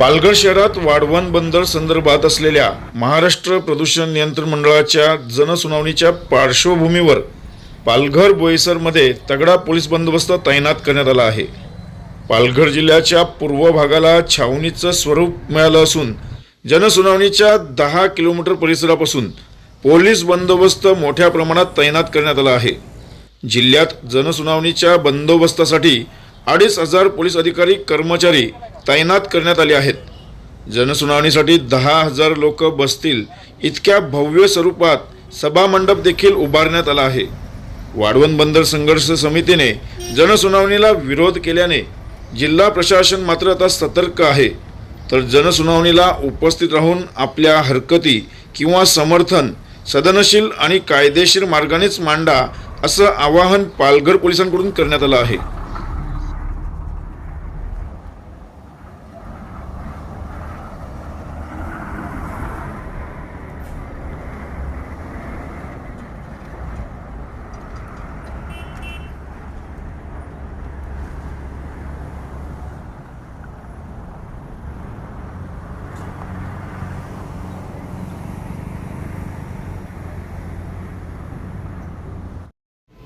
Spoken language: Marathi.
पालघर शहरात वाढवण बंदर संदर्भात असलेल्या महाराष्ट्र प्रदूषण नियंत्रण मंडळाच्या जनसुनावणीच्या पार्श्वभूमीवर पालघर बोईसरमध्ये तगडा पोलीस बंदोबस्त तैनात करण्यात आला आहे. पालघर जिल्ह्याच्या पूर्व भागाला छावणीचं स्वरूप मिळालं असून जनसुनावणीच्या दहा किलोमीटर परिसरापासून पोलीस बंदोबस्त मोठ्या प्रमाणात तैनात करण्यात आला आहे. जिल्ह्यात जनसुनावणीच्या बंदोबस्तासाठी अडीच हजार पोलीस अधिकारी कर्मचारी तैनात करण्यात आले आहेत. जनसुनावणीसाठी दहा हजार लोक बसतील. इतक्या भव्य स्वरूपात सभामंडप देखील उभारण्यात आला आहे. वाढवण बंदर संघर्ष समितीने जनसुनावणीला विरोध केल्याने जिल्हा प्रशासन मात्र आता सतर्क आहे. तर जनसुनावणीला उपस्थित राहून आपल्या हरकती किंवा समर्थन सदनशील आणि कायदेशीर मार्गानेच मांडा असं आवाहन पालघर पोलिसांकडून करण्यात आलं आहे.